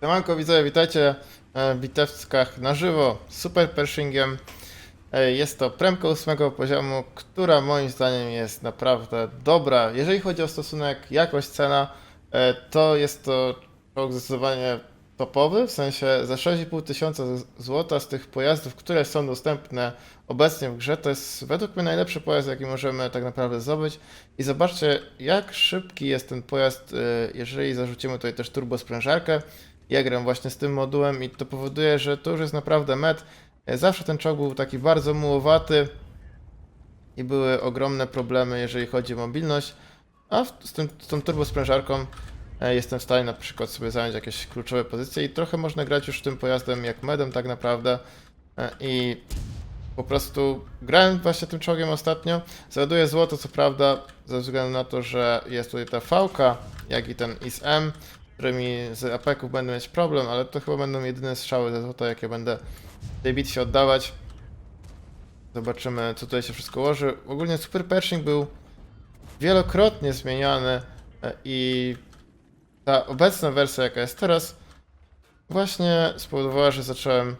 Siemanko widzowie, witajcie w bitewskach na żywo z Super Pershingiem. Jest to premka ósmego poziomu, która moim zdaniem jest naprawdę dobra. Jeżeli chodzi o stosunek jakość-cena, e, to jest to czołg zdecydowanie topowy, w sensie za 6,5 tysiąca złota z tych pojazdów, które są dostępne obecnie w grze, to jest według mnie najlepszy pojazd, jaki możemy tak naprawdę zdobyć. I zobaczcie, jak szybki jest ten pojazd, e, jeżeli zarzucimy tutaj też turbosprężarkę. Ja gram właśnie z tym modułem i to powoduje, że to już jest naprawdę met. E, Zawsze ten czołg był taki bardzo mułowaty i były ogromne problemy, jeżeli chodzi o mobilność, a z, tym, z tą turbosprężarką e, jestem w stanie na przykład sobie zająć jakieś kluczowe pozycje i trochę można grać już tym pojazdem jak medem tak naprawdę E, i po prostu grałem właśnie tym czołgiem ostatnio. Załaduję złoto, co prawda, ze względu na to, że jest tutaj ta fałka, jak i ten IS-M, którymi z apeków będę mieć problem, ale to chyba będą jedyne strzały ze złota, jakie będę w tej bitwie oddawać. Zobaczymy, co tutaj się wszystko ułoży. Ogólnie Super Pershing był wielokrotnie zmieniany e, i ta obecna wersja, jaka jest teraz, właśnie spowodowała, że zacząłem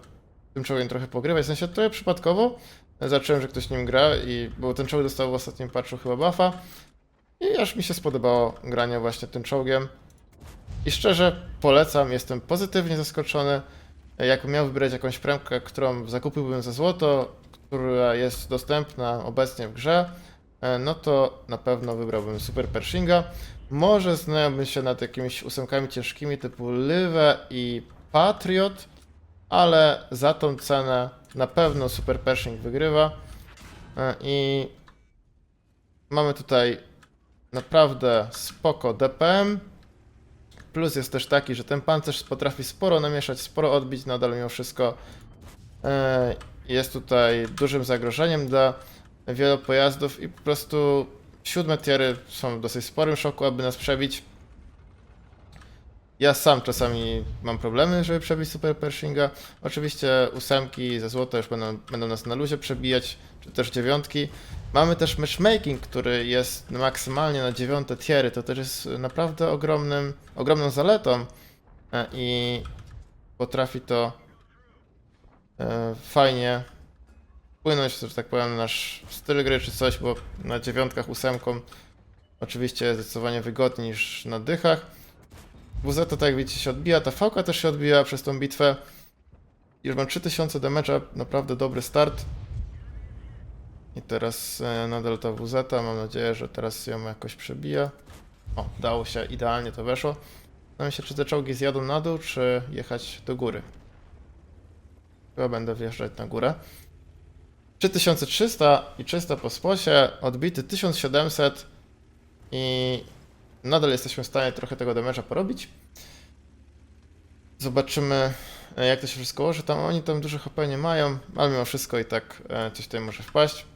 tym czołgiem trochę pogrywać, w sensie trochę przypadkowo. Zacząłem, że ktoś nim gra i bo ten czołg dostał w ostatnim patchu chyba buffa i aż mi się spodobało granie właśnie tym czołgiem. I szczerze polecam, jestem pozytywnie zaskoczony. Jakbym miał wybrać jakąś premkę, którą zakupiłbym za złoto, która jest dostępna obecnie w grze, e, no to na pewno wybrałbym Super Pershinga. Może znajomym się nad jakimiś ósemkami ciężkimi typu Live i Patriot, ale za tą cenę na pewno Super Pershing wygrywa. E, I mamy tutaj naprawdę spoko DPM. Plus jest też taki, że ten pancerz potrafi sporo namieszać, sporo odbić, nadal mimo wszystko e, jest tutaj dużym zagrożeniem dla wielu pojazdów i po prostu siódme tiery są w dosyć sporym szoku, aby nas przebić. Ja sam czasami mam problemy, żeby przebić Super Pershinga. Oczywiście ósemki ze złota już będą, będą nas na luzie przebijać, czy też dziewiątki. Mamy też matchmaking, który jest maksymalnie na dziewiąte tiery. To też jest naprawdę ogromnym, ogromną zaletą e, i potrafi to e, fajnie wpłynąć, że tak powiem, na nasz styl gry czy coś, bo na dziewiątkach ósemką oczywiście jest zdecydowanie wygodniej niż na dychach. WZ to tak jak widzicie się odbija, ta fałka też się odbija przez tą bitwę. Już mam 3000 damage'a, naprawdę dobry start. I teraz e, nadal ta WZ, mam nadzieję, że teraz ją jakoś przebija. O, dało się, idealnie to weszło. Zastanawiam się, czy te czołgi zjadą na dół, czy jechać do góry. Chyba będę wjeżdżać na górę. 3300 i 300 po sposie, odbity 1700 i nadal jesteśmy w stanie trochę tego damage'a porobić. Zobaczymy, e, jak to się wszystko ułoży. Tam oni tam dużo HP nie mają, ale mimo wszystko i tak e, coś tutaj może wpaść.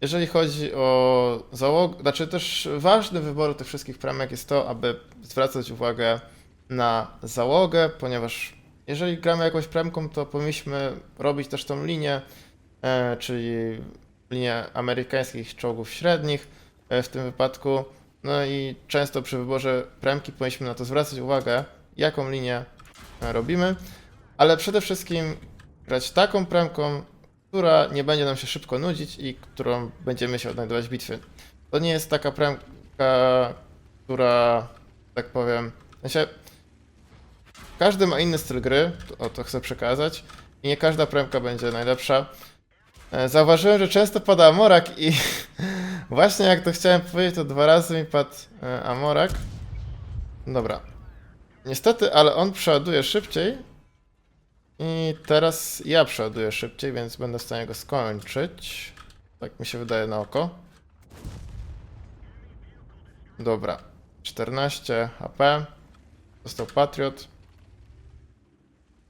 Jeżeli chodzi o załogę, znaczy też ważny wybór tych wszystkich premek jest to, aby zwracać uwagę na załogę, ponieważ jeżeli gramy jakąś premką, to powinniśmy robić też tą linię, e, czyli linię amerykańskich czołgów średnich w tym wypadku. No i często przy wyborze premki powinniśmy na to zwracać uwagę, jaką linię e, robimy, ale przede wszystkim grać taką premką, która nie będzie nam się szybko nudzić i którą będziemy się odnajdować w bitwie. To nie jest taka premka, która, tak powiem, w sensie, każdy ma inny styl gry, o to chcę przekazać, i nie każda premka będzie najlepsza. E, Zauważyłem, że często pada Amorak i właśnie jak to chciałem powiedzieć, to dwa razy mi padł e, Amorak. Dobra. Niestety, ale on przeładuje szybciej i teraz ja przeładuję szybciej, więc będę w stanie go skończyć. Tak mi się wydaje na oko. Dobra. 14 HP. Został Patriot.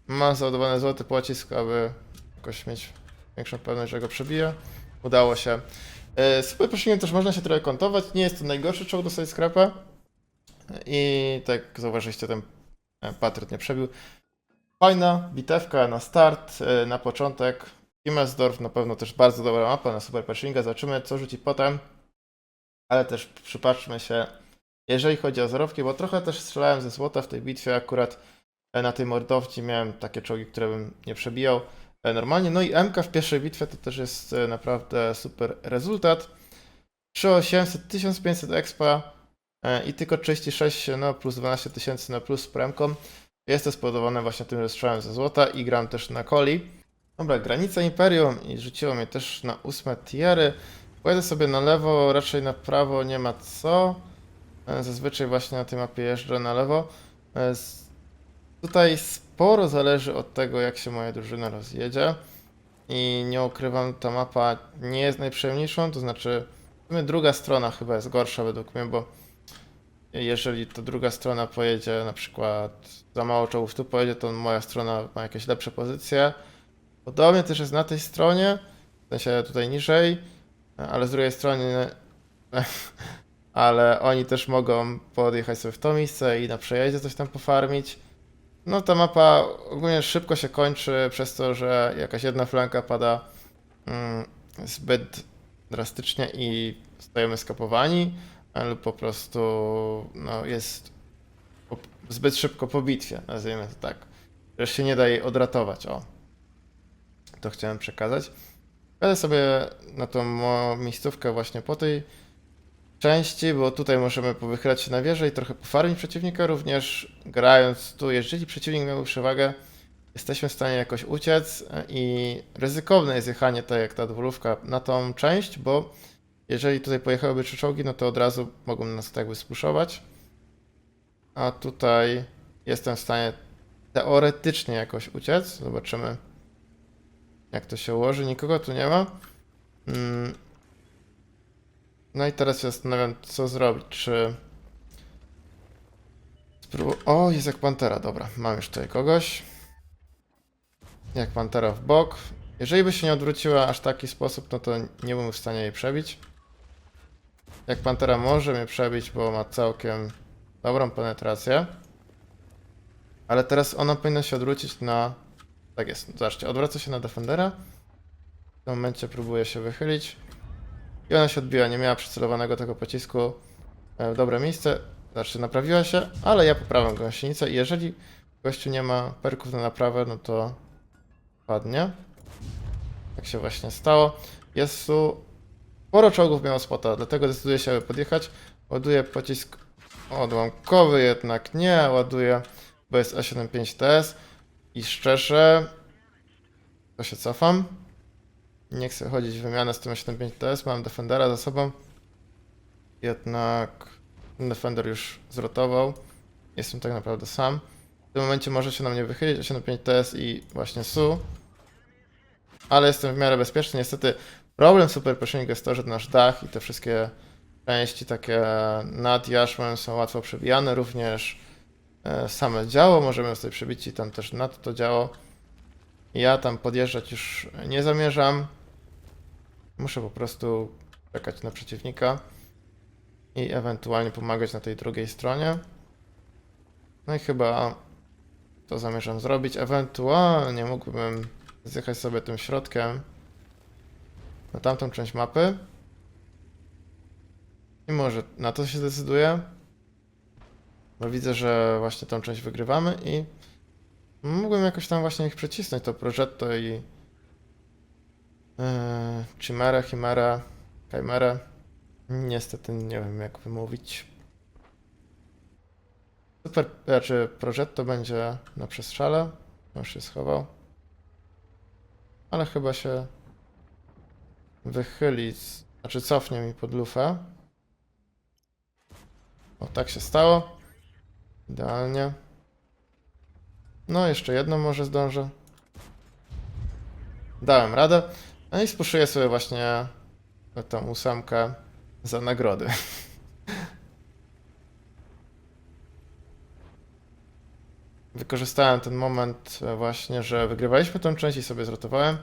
Ma załadowany złoty pocisk, aby jakoś mieć większą pewność, że go przebije. Udało się. E, Super Pershingiem też można się trochę kontować. Nie jest to najgorszy czołg do Sidescrapa. I tak jak zauważyliście, ten e, Patriot nie przebił. Fajna bitewka na start, e, na początek. Himmelsdorf na pewno też bardzo dobra mapa na Super Pershinga. Zobaczymy, co rzuci potem. Ale też przypatrzmy się jeżeli chodzi o zarobki, bo trochę też strzelałem ze złota w tej bitwie, akurat e, na tej mordowci miałem takie czołgi, które bym nie przebijał e, normalnie. No i MK w pierwszej bitwie to też jest e, naprawdę super rezultat. 3800, 1500 expa e, i tylko 36 no plus 12 tysięcy na plus z premką. Jest to właśnie tym, że strzelałem ze złota i gram też na coli. Dobra, granica Imperium i rzuciło mnie też na ósme tiery. Pojedę sobie na lewo, raczej na prawo nie ma co. E, Zazwyczaj właśnie na tej mapie jeżdżę na lewo. E, Tutaj sporo zależy od tego, jak się moja drużyna rozjedzie. I nie ukrywam, ta mapa nie jest najprzyjemniejszą, to znaczy druga strona chyba jest gorsza według mnie, bo jeżeli to druga strona pojedzie na przykład za mało czołgów tu pojedzie, to moja strona ma jakieś lepsze pozycje. Podobnie też jest na tej stronie, w sensie tutaj niżej, ale z drugiej strony, ale oni też mogą podjechać sobie w to miejsce i na przejeździe coś tam pofarmić. No ta mapa ogólnie szybko się kończy przez to, że jakaś jedna flanka pada mm, zbyt drastycznie i stajemy skapowani, lub po prostu no, jest po, zbyt szybko po bitwie, nazwijmy to tak. Że się nie da jej odratować, o. To chciałem przekazać. Jadę sobie na tą miejscówkę właśnie po tej części, bo tutaj możemy powychylać się na wieżę i trochę pofarmić przeciwnika, również grając tu, jeżeli przeciwnik miał przewagę, jesteśmy w stanie jakoś uciec e, i ryzykowne jest jechanie, tak jak ta dwulówka, na tą część, bo jeżeli tutaj pojechałyby trzy czołgi, no to od razu mogą nas tak jakby spuszować. A tutaj jestem w stanie teoretycznie jakoś uciec. Zobaczymy, jak to się ułoży. Nikogo tu nie ma. No i teraz się zastanawiam, co zrobić. Czy. Spróbu- o, jest jak pantera. Dobra, mam już tutaj kogoś. Jak pantera w bok. Jeżeli by się nie odwróciła aż taki sposób, no to nie byłem w stanie jej przebić. Jak Pantera może mnie przebić, bo ma całkiem dobrą penetrację. Ale teraz ona powinna się odwrócić na... Tak jest, zobaczcie, odwraca się na Defendera. W tym momencie próbuje się wychylić. I ona się odbiła, nie miała przycelowanego tego pocisku e, w dobre miejsce. Znaczy naprawiła się, ale ja poprawiam gąsienicę i jeżeli gościu nie ma perków na naprawę, no to padnie. Tak się właśnie stało. Jest tu Sporo czołgów miało spota, dlatego decyduję się, aby podjechać. Ładuję pocisk odłamkowy, jednak nie. Ładuję, bo jest A75TS. I szczerze, to się cofam. Nie chcę chodzić w wymianę z tym A75TS, mam Defendera za sobą. Jednak Defender już zrotował. Jestem tak naprawdę sam. W tym momencie może się na mnie wychylić A75TS i właśnie SU. Ale jestem w miarę bezpieczny. Niestety Problem Super Pushing jest to, że nasz dach i te wszystkie części takie nad jarzmem są łatwo przebijane, również e, same działo możemy sobie przebić i tam też nad to działo. Ja tam podjeżdżać już nie zamierzam. Muszę po prostu czekać na przeciwnika i ewentualnie pomagać na tej drugiej stronie. No i chyba to zamierzam zrobić. Ewentualnie mógłbym zjechać sobie tym środkiem na tamtą część mapy. I może na to się decyduję. Bo widzę, że właśnie tą część wygrywamy i mógłbym jakoś tam właśnie ich przycisnąć, to Progetto i yy, Chimera, Chimera, Chimera. Niestety nie wiem jak wymówić. Super, znaczy Progetto będzie na przestrzale. Już się schował. Ale chyba się wychyli, znaczy cofnie mi pod lufę. O, tak się stało. Idealnie. No, jeszcze jedno może zdążę. Dałem radę. No i spuszuję sobie właśnie tą ósemkę za nagrody. Wykorzystałem ten moment właśnie, że wygrywaliśmy tę część i sobie zrotowałem.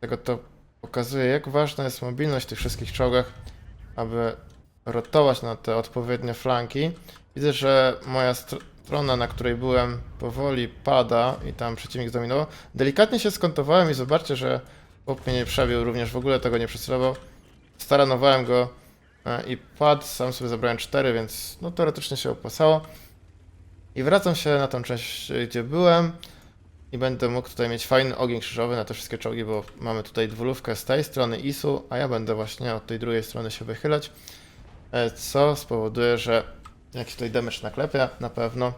Tego to pokazuje, jak ważna jest mobilność w tych wszystkich czołgach, aby rotować na te odpowiednie flanki. Widzę, że moja strona, na której byłem, powoli pada i tam przeciwnik zdominował. Delikatnie się skontowałem i zobaczcie, że chłop mnie nie przebił, również w ogóle tego nie przecelował. Staranowałem go e, i pad. Sam sobie zabrałem 4, więc no teoretycznie się opłacało. I wracam się na tą część, gdzie byłem i będę mógł tutaj mieć fajny ogień krzyżowy na te wszystkie czołgi, bo mamy tutaj dwulówkę z tej strony ISU, a ja będę właśnie od tej drugiej strony się wychylać, e, co spowoduje, że jakiś tutaj damage naklepia na pewno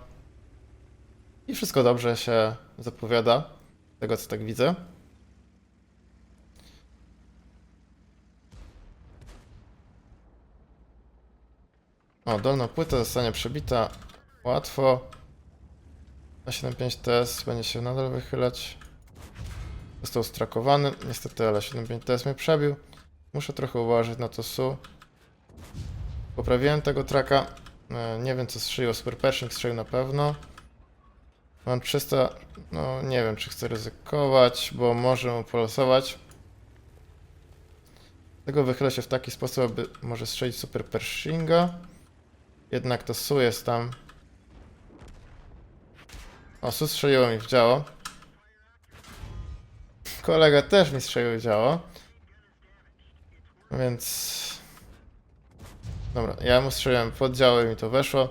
i wszystko dobrze się zapowiada, z tego co tak widzę. O, dolna płyta zostanie przebita łatwo. Na 7.5 TS będzie się nadal wychylać. Został strakowany, niestety, ale 7.5 TS mnie przebił. Muszę trochę uważać na to SU. Poprawiłem tego traka. E, Nie wiem co strzeliło, Super Pershing strzelił na pewno. Mam 300, no nie wiem czy chcę ryzykować, bo może mu polosować. Tego wychylę się w taki sposób, aby może strzelić Super Pershinga. Jednak to SU jest tam. O, SU strzeliło mi w działo. Kolega też mi strzelił w działo. Więc... Dobra, ja mu strzeliłem pod działo i to weszło.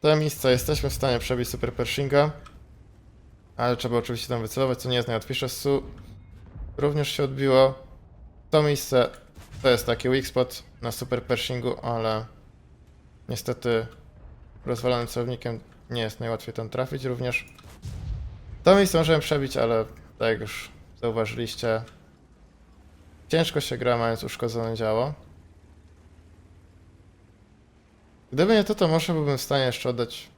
To miejsce jesteśmy w stanie przebić Super Pershinga. Ale trzeba oczywiście tam wycelować, co nie jest najłatwiejsze. Su również się odbiło. To miejsce to jest taki weak spot na Super Pershingu, ale niestety rozwalonym celownikiem nie jest najłatwiej tam trafić również. To miejsce możemy przebić, ale tak jak już zauważyliście, ciężko się gra mając uszkodzone działo. Gdyby nie to, to może byłbym w stanie jeszcze oddać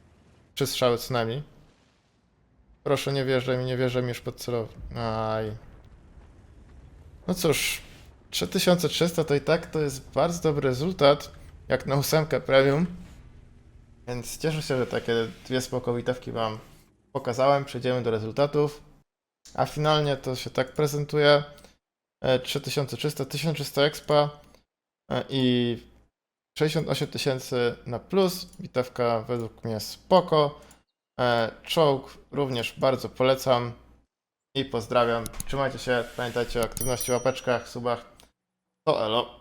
trzy strzały co najmniej. Proszę, nie wierzę mi, nie wierzę mi już pod celownik. Aj. No cóż, 3300 to i tak to jest bardzo dobry rezultat, jak na ósemkę premium. Więc cieszę się, że takie dwie spoko bitewki wam pokazałem. Przejdziemy do rezultatów. A finalnie to się tak prezentuje. E, 3300, 1300 expa e, i 68 tysięcy na plus. Bitewka według mnie spoko. E, Czołg również bardzo polecam i pozdrawiam. Trzymajcie się, pamiętajcie o aktywności, łapeczkach, subach. To elo.